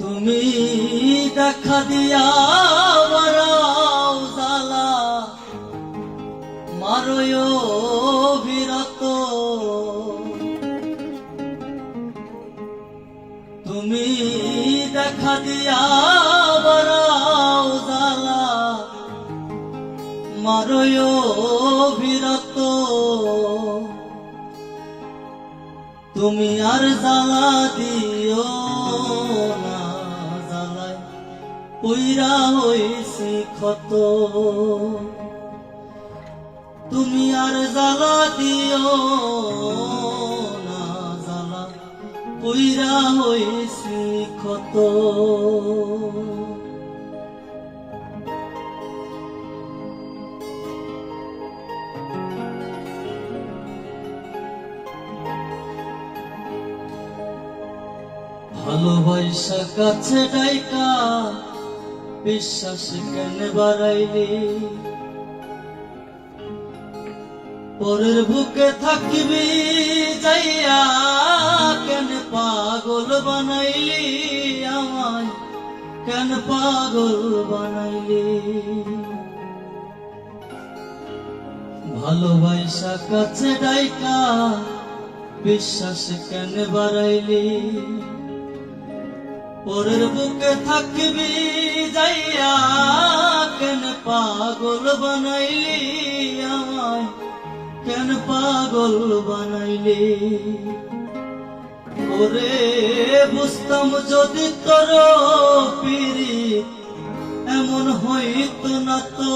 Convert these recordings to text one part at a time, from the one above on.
তুমি দেখা দিয়া বারাও জালা মারয় বিরত তুমি দেখা দিয়া বারাও জালা মারয় বিরত তুমি আর জ্বালা দিও পইরা হইছি ক্ষত। তুমি আর জ্বালা দিও না, জ্বালা পইরা হইছি ক্ষত। ভালোবাসা কাছে ডাইকা বিশ্বাস কেন বাড়াইলি পরের বুকে থাকবি, যাইয়া কেন পাগল বানাইলি আমায়? কেন পাগল বানাইলি? ভালোবাসা কাছে ডাইকা বিশ্বাস কেন বাড়াইলি পরের বুকে থাকবি যাইয়া, কেন পাগল বানাইলি আমায়? কেন পাগল বানাইলি? ওরে বুঝতাম যদি তোর পিরি এমন হইতো না তো।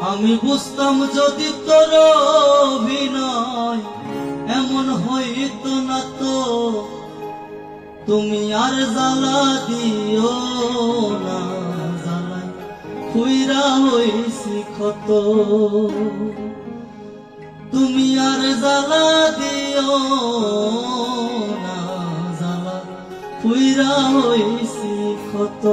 আমি বুঝতাম যদি তোর অভিনয় এমন হইতো না তো, তুমি আর জ্বালা দিও না, জ্বালায় খুইরা হইছি ক্ষত। তুমি আর জ্বালা দিও না জ্বালা খুইরা হইছি ক্ষত।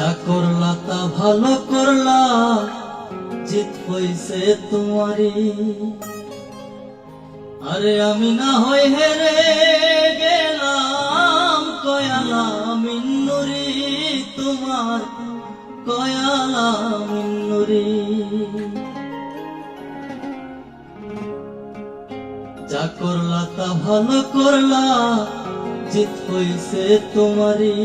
যা করলা তা ভালো করলা, জিত হইছে তোমারি আরে আমি না হই হেরে গেলাম, কয়ালা মিন্নুরি তোমার কয়ালা মিন্নুরি যা করলা তা ভালো করলা, জিত হইছে তোমারি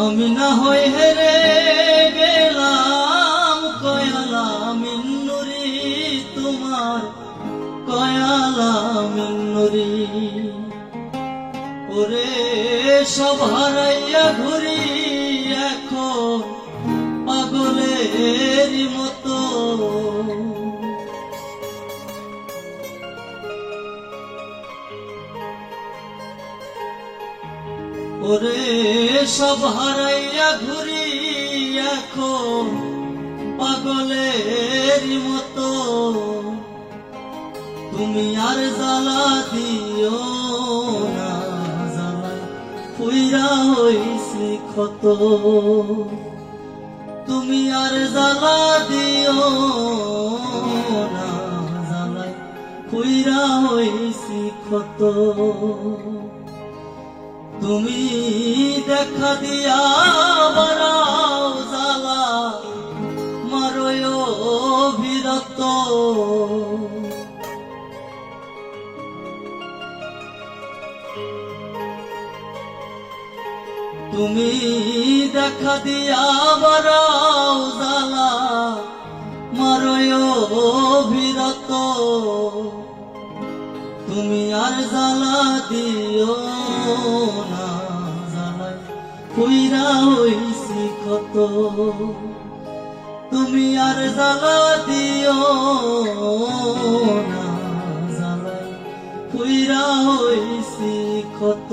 আমি না হই হেরে গেলাম, কয়ালা মিন্নুরি তোমার, কয়ালা মিন্নুরি ওরে সব হারাইয়া ঘুরি এখন পাগলের মতো। ওরে সব হারাইয়া ঘুরি এখন পাগলের মতো। তুমি আর জ্বালা দিও ক্ষত। তুমি আর জ্বালা দিও না জ্বালায় ফুইরা হইছি ক্ষত। তুমি দেখা দিয়া জালা মারয় বিরত তুমি দেখা দিয়া বারাও জালা মারয় বিরত তুমি আর জালা দিও না জ্বালায় কইরা হইছি কত। তুমি আর জ্বালা দিও না জ্বালায় পুইরা হইছি ক্ষত